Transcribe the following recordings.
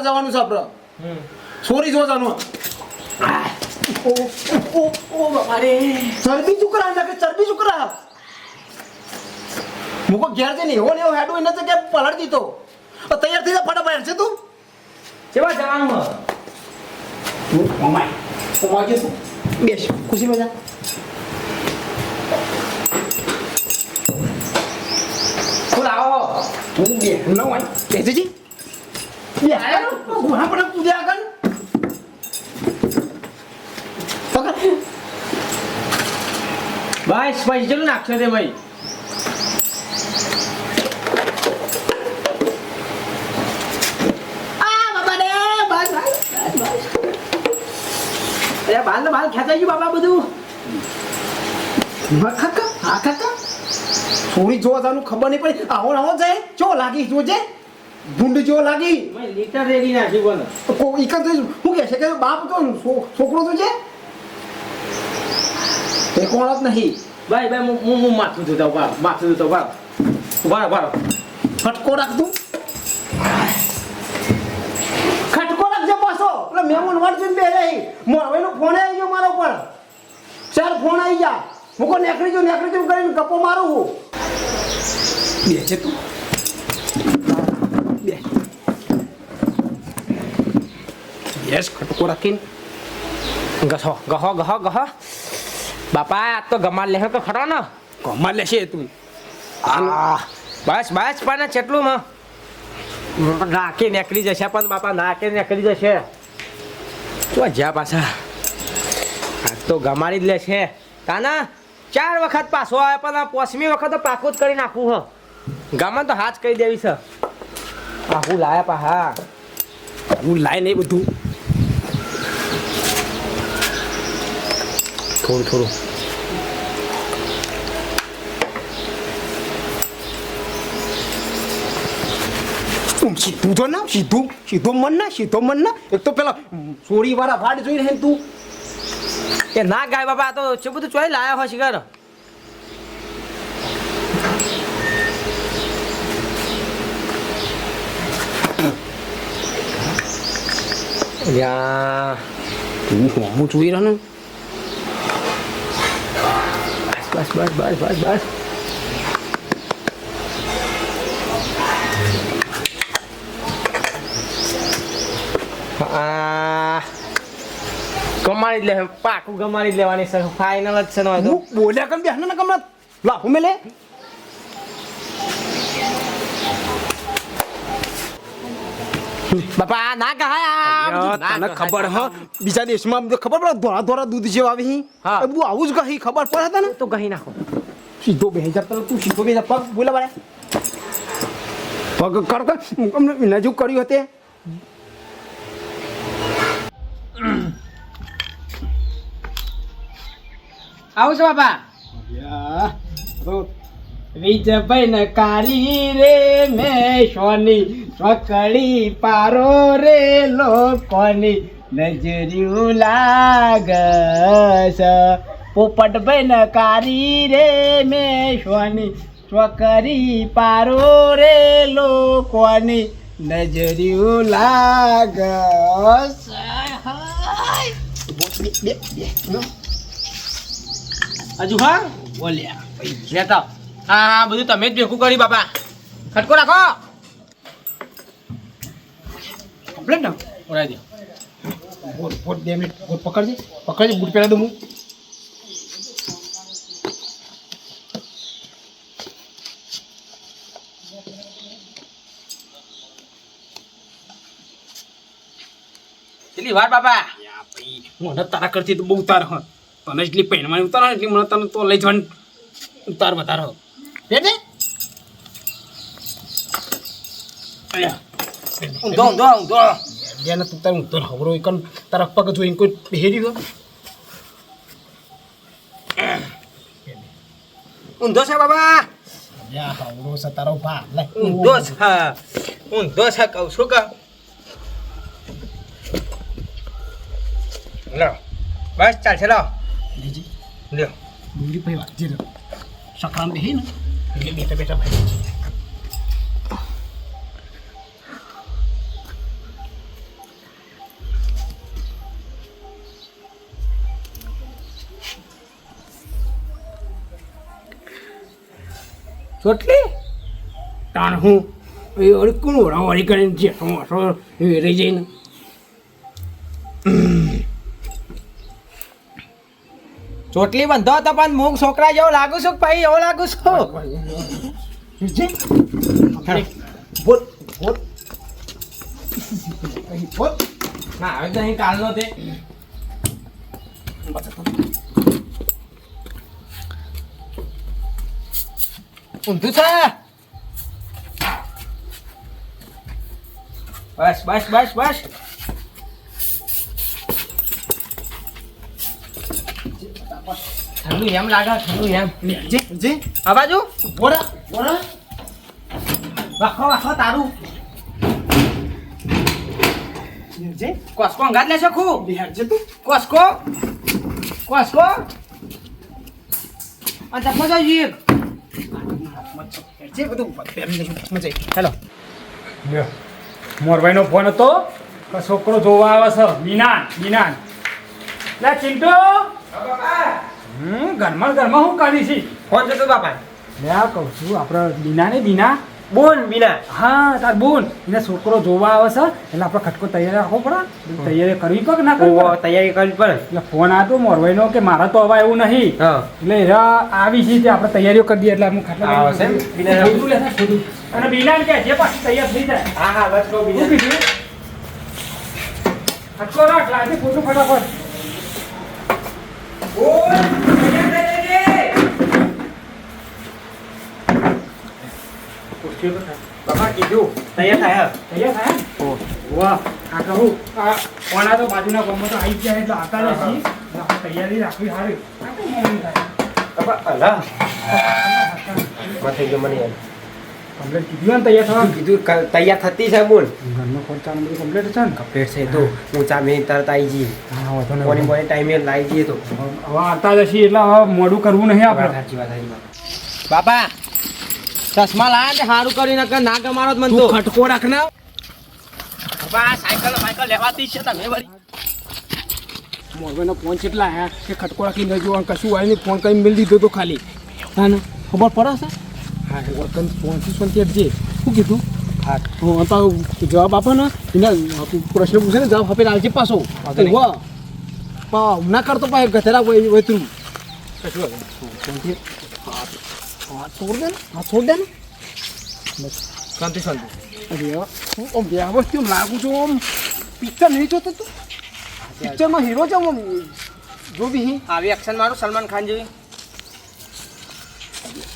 બહાર જવાનું છે આપણે. સોરી જો જાનું. ચરબી ચુકરા નાખે ચરબી ચુકરા મુકો ઘેર જઈને એવો ને એવો હેડો એને છે કે પલટ દીધો તૈયાર થઈ જા ફટાફટ છે તું? કેવા જવાનું બેસ ખુશી મજા. ફૂલ આવો બે ન હોય બેસજી ગુહા પણ તું આગળ પકડ ભાઈ સ્પેશિયલ નાખશો તે ભાઈ બાલ ને બાલ ખેંચાઈ ગયું બાબા બધું કાકા હા કાકા સોરી જોવા જાનું ખબર નહીં પડી આવો આવો જાય ચો લાગી જોજે ભૂંડ જેવો લાગી? લીટર રેડી નાખ્યું બોલો. કો તો હું કે છે કે બાપ તો છોકરો તો છે? એ કોણ જ નહીં? ભાઈ ભાઈ હું હું માથું ધોતા ઊભા માથું ધોતા ઊભા. ઊભા ઊભા. ખટકો રાખ તું ખટકો રાખજે પાછો. એટલે મહેમાન વાર બે રહી. એનો ફોન આવી ગયો મારો પર ચાર ફોન આવી ગયા. હું કો નેકળી જો નેકળી જો કરીને કપો મારું હું બે તું. યસ ખટકો રાખીને ગહો ગહો ગહો ગહો બાપા આ તો ગમાડ લેહો તો ખરો ને કમા લેશે તું બસ બસ પણ ચેટલું માં નાખી નીકળી જશે પણ બાપા નાખી નીકળી જશે તો જ્યાં પાછા આ તો ગમાડી જ લેશે તાના ચાર વખત પાછો આવે પણ આ પોસમી વખત તો પાકું જ કરી નાખવું હ ગામમાં તો હાથ કહી દેવી છે આ હું લાયા પા હા હું લાય નહીં બધું થોડું થોડું સીધું તો ના સીધું સીધો મન ના સીધો મન ના. એક તો પેલા સોરી વાળા ભાડ જોઈ રહે તું. એ ના ગાય બાપા આ તો છે બધું ચોઈ લાયા હોય શિકાર. યા. તું હોમું જોઈ રહ્યો બસ બસ બસ બસ બસ. કમાડી લે પાકું ગમાડી જ લેવાની છે ફાઇનલ જ છે બોલ્યા કમ બેહને કમલા લા હું મેલે? બાપા આ. ના કહાય તને ખબર હ? બીજા દેશમાં ખબર પડે? ધોળા ધોળા દૂધ જેવા આવી હી? બધું આવું જ કહી ખબર પડે તને? તો કહી નાખો. સીધો બેહી જા પેલા તું સીધો બે જા પગ બોલા બારે પગ કર કર. અમને નજુક કર્યું હતે. આવું છે બાપા. વિજભાઈ ને કારી રે મેં સોની ચોકડી પારો રે લોકોની. નજર્યું લાગસ. પોપટભાઈ ને કારી રે મેં સોની ચોકડી પારો રે લોકોની. નજર્યું બે હજુ હા? બોલ્યા. લેતા હા હા બધું તમે જ ભેગું કરી બાપા. ખટકો રાખો. કમ્પ્લેટ ના. ઓરાઈ દો. બોલ બોલ બે મિનિટ. બોલ પકડજે. પકડજે બૂટ પહેરા દઉં હું. કેટલી વાર બાપા? મને તારા કરતી તો બહુ ઉતાર હ. તને એટલી પહેણવાની ઉતાર એટલી મને તને તો લઈ જવાની ઉતાર વધારે હો બેટે અયા ઊંધો ઊંધો ઊંધો. બેને તું તારું ઉતર હવરો એકન તારા પગ જોઈને કોઈ પહેરી ગયો ઊંધો છે બાબા. હવરો છે તારો ભા ઊંધો છે. ઊંધો છે કહું છું કે. લો બસ ચાલશે લો. લ્યો. ડુંગળી ભાઈ વાગજે રે સકરામ બેહી ને. એટલે બેઠા બેઠા ભાઈ ચોટલી? તાણ હું? એ અડકું કરે કરીને જેઠો મોટો રહી જઈને ચોટલી બંધો તો પણ મૂક છોકરા જેવો લાગુ છું ભાઈ એવો લાગુ છું? બોલ બોલ બોલ. ના હવે તો અહીં કાલનો તે. ઊંધું છે બસ બસ બસ બસ. ઠંડુ એમ લાગે ઠંડુ એમ. જે જે. આ બાજુ? બોરા બોરા વાખો વાખો તારું. જે. કોસકો અંગાત લેશો ખૂબ? બિહાર જે તું કોસકો? કોસકો? આ ચકમો જોઈએ જે બધું મજા હેલો મોરભાઈનો ફોન હતો. કે છોકરો જોવા આવે છે. મીનાન મીનાન. લે ચિંટુ. હમ ઘરમાં ઘરમાં શું કરી છી. ફોન જતો બાપા લે આ કહું છું આપણે બીના ને બીના. બોન બીના હા તાર બોન. એને છોકરો જોવા આવે છે એટલે આપણે ખટકો તૈયાર રાખવો પડે. તૈયારી કરવી પડે ના કરવી તૈયારી કરવી પડે. એટલે ફોન આતો મોરવાઈનો કે મારા તો અવાય એવું નહીં. એટલે એરા આવી છે તે આપણે તૈયારીઓ કરી દઈએ એટલે હું ખટકો આવે છે બીના ખોટું લે સાહેબ, ખોટું. અને બીના કે જે પાછી તૈયાર થઈ જાય. હા હા બસ કહો બીના ખટકો રાખ લાગે ફોટો ફટાફટ. કીધું તૈયાર થાય તૈયાર થાય? વાહ આ કહું આ તો બાજુના ગામમાં તો આવી ગયા તૈયારી રાખવી સારી બાપા અલા ગયો મને કમ્પ્લેટ કીધું ને તૈયાર થવા કીધું તૈયાર થતી છે બોલ ઘરનો કમ્પ્લેટ છે ને કપલેટ છે હું મેં તરત આવી જઈએ કોની ટાઈમે લાવી જઈએ તો હવે આવતા જ એટલે મોડું કરવું નહીં આપણે સાચી વાત આવી બાપા ચશ્મા લાયા ને સારું કરી નાખે ના ગમાડો મને તો ખટકો રાખના બાપા સાયકલ સાયકલ લેવાતી છે તમે વળી. મોરબેનો ફોન કેટલા હે? કે ખટકો રાખીને જો કશું આવીને ફોન કરીને મિલ દીધો તો ખાલી. હા ને ખબર પડે છે? હા વર્તન ફોનથી પહોંચી કે જે શું કીધું? હા હું તો જવાબ આપો ને. એના પ્રશ્ન પૂછે ને જવાબ આપીને આવજે પાછો. ના કરતો પાસે ગધેરા હોય વૈતરું કશું. ફોનથી હાથ छोड़ છોડ हाँ छोड़ હું આમ વ્યવસ્થિત લાગુ છું આમ? પિક્ચર નહીં જોતો તું? પિક્ચરમાં હીરો છે આમ? જો બી હી. આવી એક્શન મારો સલમાન ખાન જેવી.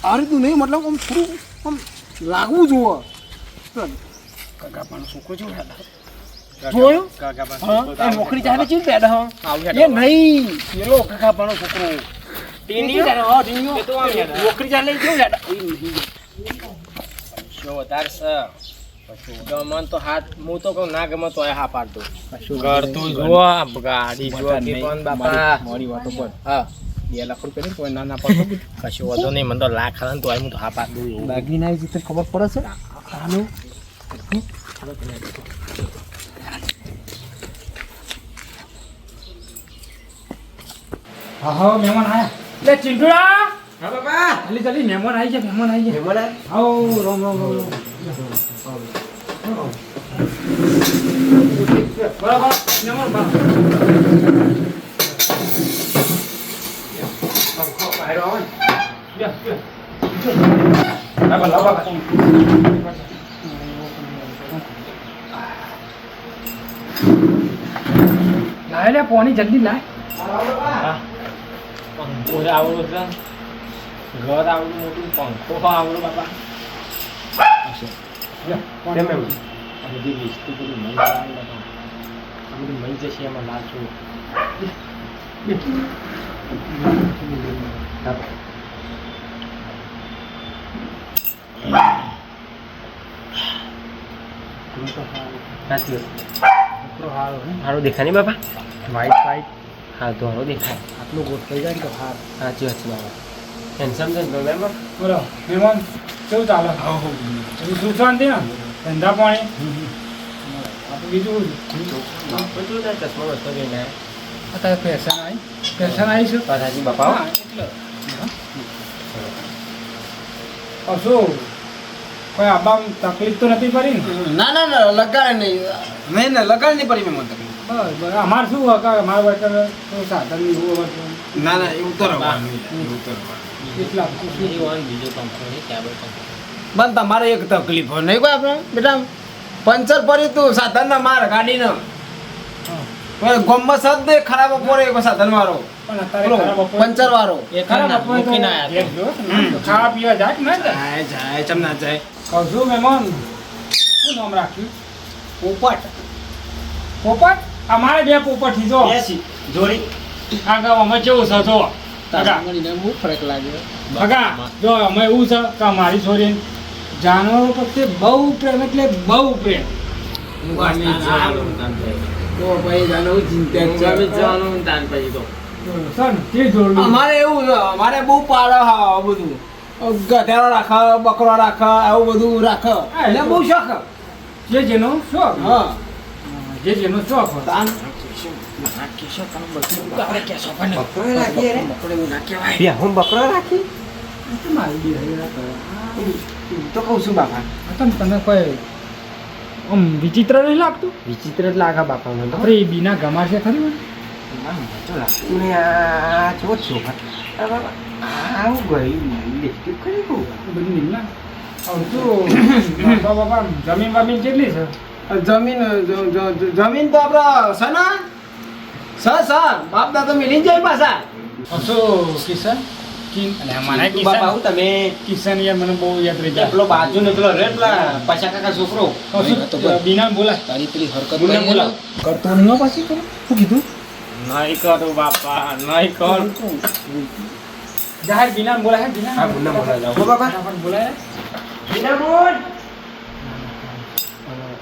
આ રીતનું નહીં મતલબ આમ થોડું આમ લાગવું જોવે. પણ છોકરો જો જોયું? નોકરી ચાલે છે બેડા એ નહીં. પેલો કગાપાનો છોકરો ટીનીયો? ટીનીયો હા એ તો આમ નોકરી ચાલે છે? બેડા એ નહીં. શું વધારે છે? ગમન તો હાથ હું તો કહું ના ગમે તો હા પાડતો ઘર તો જુઓ ગાડી જુઓ કે બાપા. મારી વાતો પર. હા. બે લાખ રૂપિયા કોઈ ના ના પડતો કશું વધુ નહીં મને તો લાખ ને તો હું તો હા પાડ બાકી ખબર પડે છે? હા હા મહેમાન આયા. લે ચિંટુડા હા બાપા જલ્દી જલ્દી મહેમાન આવી ગયા મહેમાન આવી ગયા મહેમાન? આવો રામ રામ રામ બરાબર મહેમાન બાપા. લાય લે પોણી જલ્દી લાય હા. પંખો આવડો છે. ઘર આવડું મોટું પંખો આવડો બાપા? બધી વસ્તુ બધું જવાની આ બધું મળી જશે એમાં લાગશું સાચી વાત. હારો દેખાય નહીં બાપા? વ્હાઈટ વ્હાઈટ હા તો હારો દેખાય. આટલું ગોઠ થઈ જાય ને તો હાર સાચી વાત છે બાપા હેન્ડસમ છે ને બરાબર બોલો મહેમાન કેવું ચાલે બધું સુખ શાંતિ ને ધંધા પાણી આપણે બીજું બધું ને ચશ્મા વસ્તુ જોઈને અત્યારે ફેશન આવી ફેશન આવી છે સાચી બાપા હા, એટલે શું કોઈ આબામ તકલીફ તો નથી પડી ના ના ના લગાડે નહીં નહીં ના લગાડ નહીં પડી મેં મને તકલીફ. બસ અમારે શું હોય કે અમારા વર્કર તો સાધનની એવું હોય ના ના એવું તો રહેવાનું બીજો રહેવાનું. એટલા પણ તમારે એક તકલીફ હોય નહીં કોઈ આપણે? બેટા પંચર પડી તું સાધન ના માર ગાડી ન ગોમમાં સદ દે ખરાબ પડે એક સાધન વાળો ખરાબ બપોરે- પંચર વાળો ખરાબ બપોરે ઘેર ગયો હતો ને, ખાવા પીવા જાય ને જાય જાય જાય ચમ ના જાય. કહું છું મહેમાન. શું નામ રાખ્યું? પોપટ. પોપટ? અમારે બે પોપટથી જો જોડી. આગા અમે કેવું છે જો. ફરક લાગે. ભગા જો અમે એવું છે કે મારી છોરી જાનવરો પ્રત્યે બહુ પ્રેમ એટલે બહુ પ્રેમ. તો ભાઈ જાનો ચિંતા તે. અમારે એવું છે અમારે બહુ પાડે હા બધું. ગધેડો રાખે બકરો રાખે આવું બધું રાખે હા, એટલે એ બહુ શોખ. જે જેનો શોખ. હા. જે જેનો શોખ હોય. તાન બકરો રાખી. તો કહું છું બાપા. તને કોઈ આમ વિચિત્ર નહીં લાગતું? વિચિત્ર જ લાગે બાપા મને આપણે એ બીના ગમાશે ખરી મને જો છો આવું ગયું લિપસ્ટિક કરી કહું બધું નહીં બાપા બાપા જમીન બમીન કેટલી છે? જમીન જમીન તો આપડે સના સ સ બાપ દાદા મિલી જાય પાછા. શું કિશન? મને બાપા કિશન તમે. કિશન યાર મને બહુ યાદ રહી જાય પેલો બાજુ ને પેલો રે પેલા પછા કાકા છોકરો. બીના બોલા. તારી પેલી હરકત મુન્ને બોલાવ. કરતો નહીં પાછી શું કીધું? નહીં કરું બાપા નહીં કર. જાહેર બીના બોલા હે બીના હા જાઓ.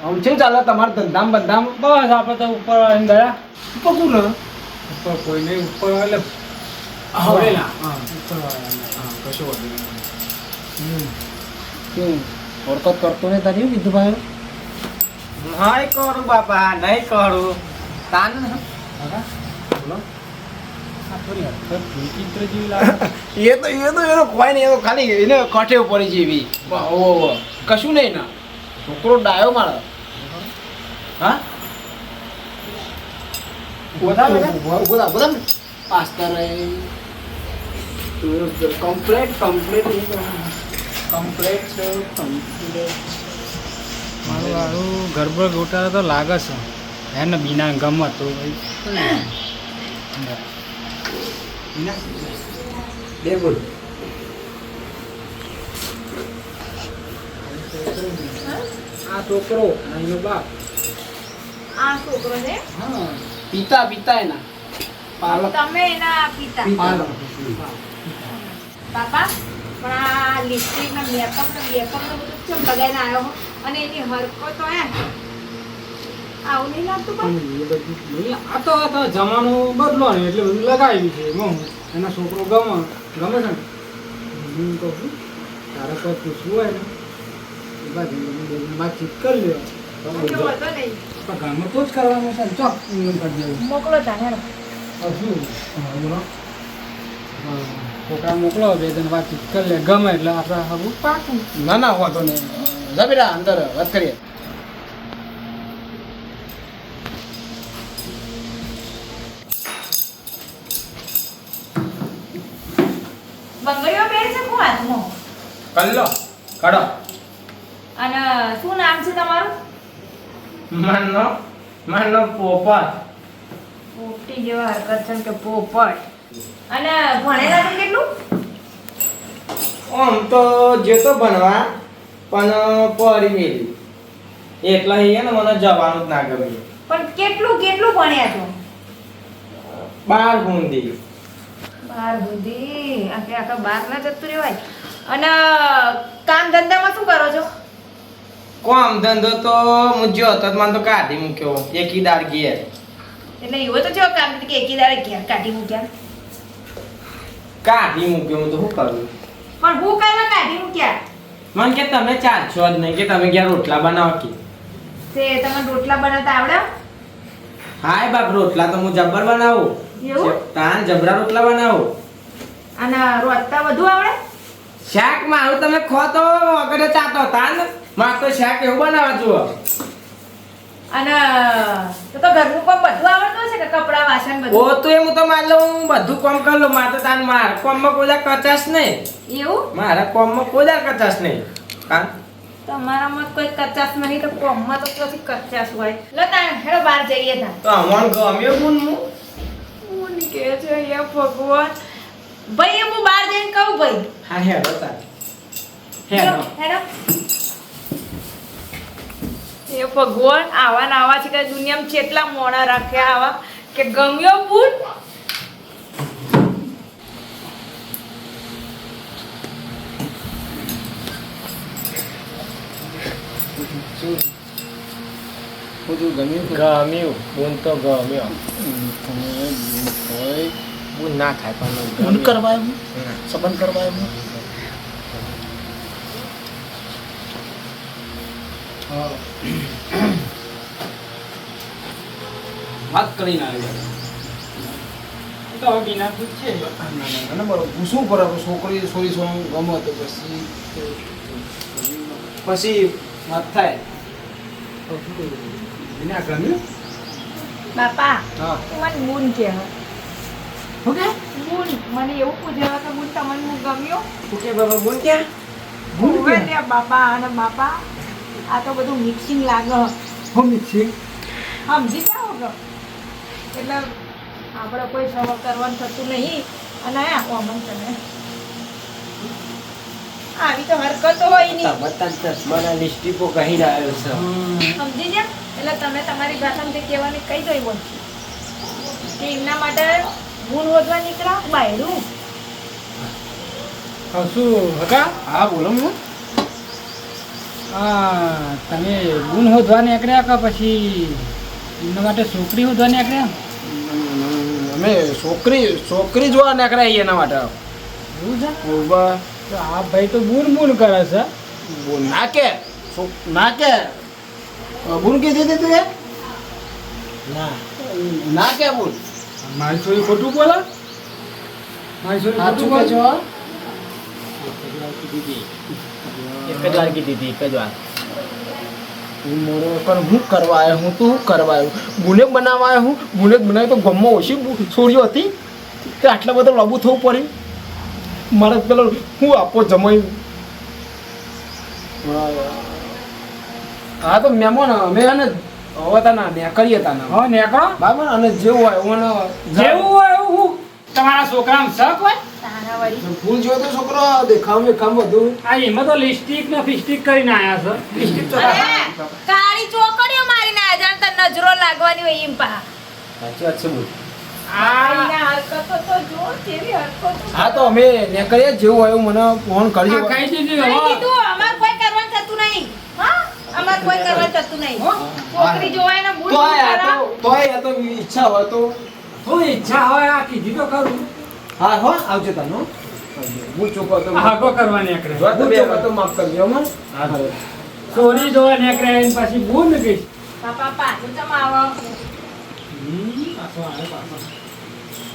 આમ શું ચાલે તમારા ધંધામ બંધામ બસ આપણે તો ઉપર આવીને ગયા. પકું ને ઉપર કોઈ નહીં ઉપર એટલે હવેલા. હા, ઉપર વાળા. કશું વાંધો નહીં. શું હરકત કરતો નહીં તારી કીધું ભાઈ નહીં કરું બાપા નહીં કરું. તાન? બોલો. એ તો એ તો એનો કોઈ નહીં એ તો ખાલી એને કાંઠે પડી જેવી. ઓ કશું નહીં ના. છોકરો ડાયો મારે. હા? પાસ્તા રહે. કમ્પ્લેટ કમ્પ્લેટ કમ્પ્લેટ કમ્પ્લેટ મારું હારું ગરબડ ગોટાળો તો લાગે છે. હે ને બીના ગમતું ભાઈ બે બોલ. આ છોકરો અહીંનો બાપ. આ છોકરો છે? હા પિતા પિતા એના. પાલક. તમે એના પિતા. પાલક. બાપા પણ આ લિપસ્ટિક ને મેકઅપ ને મેકઅપ ને બધું કેમ લગાવીને આવ્યો હો? અને એની હરકતો હે આવું નહીં લાગતું પણ. આ તો આ તો જમાનો બદલો ને એટલે બધું લગાવી છે એમાં એના છોકરો ગમે ગમે છે ને? હું કહું છું તારે કોઈ પૂછવું હોય ને? એ બાજુ બેન વાતચીત કરી પણ ઘરમાં તો જ કરવાનું છે ચોક કરી દેવું. મોકલો તા શું? બોલો. છોકરા મોકલો બે જણ વાતચીત કરી લે. ગમે એટલે આપણે હવે પાકું. ના ના હોતો નહીં. જા બેટા અંદર વાત કરીએ. બંગડીઓ પહેરે છે કોણ હાથમાં કલ્લો કડો અને શું નામ છે તમારું? માનો માનો પોપટ. પોપટી જેવા હરકત છે ને કે પોપટ. અને ભણેલા છે કેટલું? આમ તો જતો ભણવા પણ પડી મેલી એટલે હે ને મને જવાનું જ ના ગમે. પણ કેટલું કેટલું ભણ્યા છો? બાર હુંદી બાર સુધી આખે આખા બાર ના જતું રહેવાય. અને કામ ધંધામાં શું કરો છો? કોમ ધંધો તો મુજ્યો હતો મને તો કાઢી મૂક્યો. એકી દાળ ઘેર. એટલે એવો તો જો કામ કે એકી દાળ ઘેર કાઢી મૂક્યા. કાઢી મૂક્યો હું તો શું કરું? પણ હું કરવા કાઢી મૂક્યા? મને કે તમે ચાલશો જ નહીં કે તમે ઘેર રોટલા બનાવો કે. તે તમને રોટલા બનાવતા આવડે? હાય બાપ રોટલા તો હું જબ્બર બનાવું. એવું? તાન જબરા રોટલા બનાવું. અને રોટલા વધુ આવડે? શાક મારું તમે ખો તો વગર ચાતો તા માર તો શાક એવું બનાવવા જુઓ. અને તો તો ઘરનું કામ બધું આવડતું હશે કે કપડા વાસણ ઓ બધું તો એમ તો માર લઉં બધું કામ કર લઉં. મારે તો તાન માર કોમમાં કોઈ કચાશ નહીં. એવું? મારા કોમમાં કોઈ કચાશ નહીં. હા તમારામાં કોઈ કચાશ નહીં તો કોમમાં તો પછી કચાશ હોય. લો તા હેડો બહાર જઈએ તા તો અમણ ગમ્યો ગુણ હું? કે છે યા ભગવાન. ભાઈ હું બહાર જઈને કહું ભાઈ. હા હેડો તાર હેડો. હેડો. એ ભગવાન આવા ને આવા છે કે દુનિયામાં કેટલા મોણા રાખ્યા આવા કે ગમ્યો પૂર ગમ્યું. ગમ્યું તો ગમ્યો. ના થાય પણ કરવા સંબંધ કરવા વાત કરીને આવ્યો તો હવે બીના પૂછે અને બરોબર છોકરી છોરી ગમો તો પછી પછી વાત થાય. એને ગમ્યું? બાપા મને મૂન કે? હે. મૂન મને એવું પૂછ્યું કે મૂન તમને ગમ્યો? કે બાબા કે બાપા અને બાપા. આ તો બધું મિક્સિંગ લાગે. હું મિક્સિંગ સમજી જાઓ કે એટલે આપણે કોઈ સવા કરવાનું થતું નહીં. અને આ કોમન તમે આવી તો હરકતો હોય નહીં. બધા ચશ્માના લિસ્ટીપો કહીને આવ્યો છે. સમજી ગયા? એટલે તમે તમારી ભાષામાં જે કહેવાની કહી દઈ બોલ. કે એમના માટે ગુણ વધવા નીકળ્યા બાયરું હા શું હતા હા બોલો હું હા તમે ગુણ શોધવાની નીકળ્યા કે પછી એમના માટે છોકરી શોધવાની નીકળ્યા? અમે છોકરી છોકરી જોવા નીકળ્યા એના માટે. એવું છે? તો આ ભાઈ તો બૂન બૂન કરે છે. નાકે ના કે છો- ના કે. બોલ કીધી હતી તું ના. ના કે બોલ મારી છોરી ખોટું બોલે? મારી છોરી ખોટું બોલે? એક જ વાર કીધી હતી એક જ વાર. પણ હું કરવા આવ્યો હું તો હું કરવા આવ્યો. બુલેટ બનાવવા આવ્યો હું બુલેટ બનાવી તો ગમમાં ઓછી છોડ્યો હતી. તે આટલા બધા લાબુ થવું પડ્યું. મારે પેલો હું આપો જમાઈ. હા તો મહેમાન અમે અને હવે તાના નેકળીએ તાના હા નેકળો. બરાબર અને જેવું હોય મને જેવું હોય હું તમારા છોકરામાં શક હોય? વળી ફૂલ જો તો છોકરો દેખાવ મેખાવ બધું. આ એમાં તો લિપસ્ટિક ને ફિસ્ટિક કરીને આયા છે. લિપસ્ટિક તો કાળી ચોકડીઓ મારીને આ જાણ તને નજરો લાગવાની હોય એમ પા. સાચી વાત છે બોલ. આ આઈના હરકતો તો જો કેવી હરકતો હા તો અમે નેકળીએ જેવું હોય એવું મને ફોન કરજો. ખાઈ દીધી અમાર કોઈ કરવાનું થતું નહીં. હા અમાર કોઈ કરવા થતું નહીં. છોકરી જોવાય ને બૂટ તોય આ કરા તો તો ઈચ્છા હોય તો. થોડી ઈચ્છા હોય આ કીધી તો કરું હા હો આવજો તનો હું. ચોકો તો હગો કરવા નીકળે. જો તમે ચોકો તો માફ કરજો મને હા ચોરી જોવા નીકળે એન પછી ભૂલ ગઈ. પાપા પાછું તમે આવો.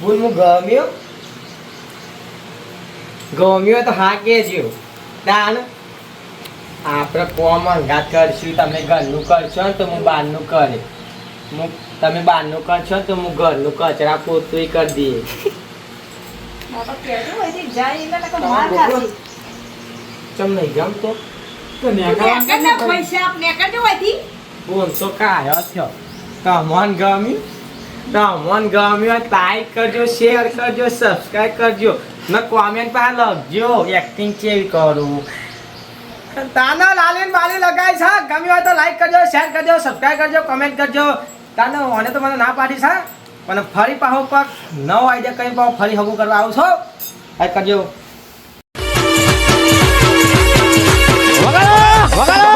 બોલ હું ગમ્યો? ગમ્યો તો હા કેજો દાન આપણે કોમ અંગાત કરશું તમે ઘરનું કરશો ને તો હું બહારનું કરે હું તમે બહારનું કરશો ને તો હું ઘરનું કચરા પોતું કરી દઈએ ચમ નહીં ગમતો તો? તું નીકળવા નેકળ ને પૈસા આપ, જો હોયથી. બોલ તો કાયો થયો? તમોન ગમ્યું? તમોન ગમ્યું લાઈક કરજો શેર કરજો સબસ્ક્રાઈબ કરજો. ને કોમેન્ટ પર લખજો એક્ટિંગ કેવી કરું? તાનો લાલીન બાલી લગાય છે. ગમ્યું હોય તો લાઈક કરજો શેર કરજો સબસ્ક્રાઈબ કરજો કમેન્ટ કરજો. તાનો મને તો મને ના પાડી છે. પણ ફરી પાહો પાક નવો આઈડિયા કઈ પાહો ફરી હગું કરવા આવું છો. લાઈક કરજો. વગાડો. વગાડો.